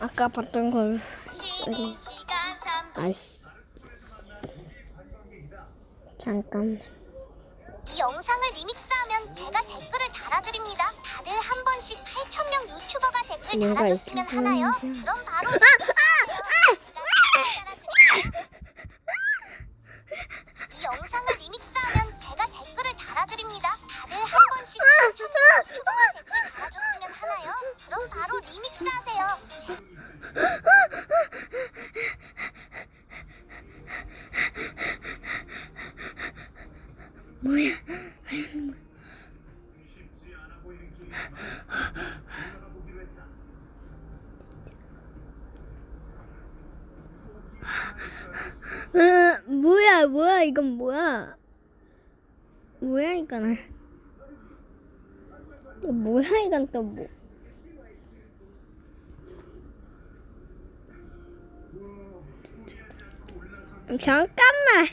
아까 봤던 걸 3분. 아이씨. 잠깐. 이 영상을 리믹스하면 제가 댓글을 달아드립니다. 다들 한 번씩 8,000명 유튜버가 댓글 뭔가 달아줬으면 있을 하나요? 그럼 바로 달아 바로 리믹스 하세요. 제- 뭐야 으, 뭐야 뭐야 이건 뭐야 뭐야 이거는 또 뭐야 이건 또 뭐. 잠깐만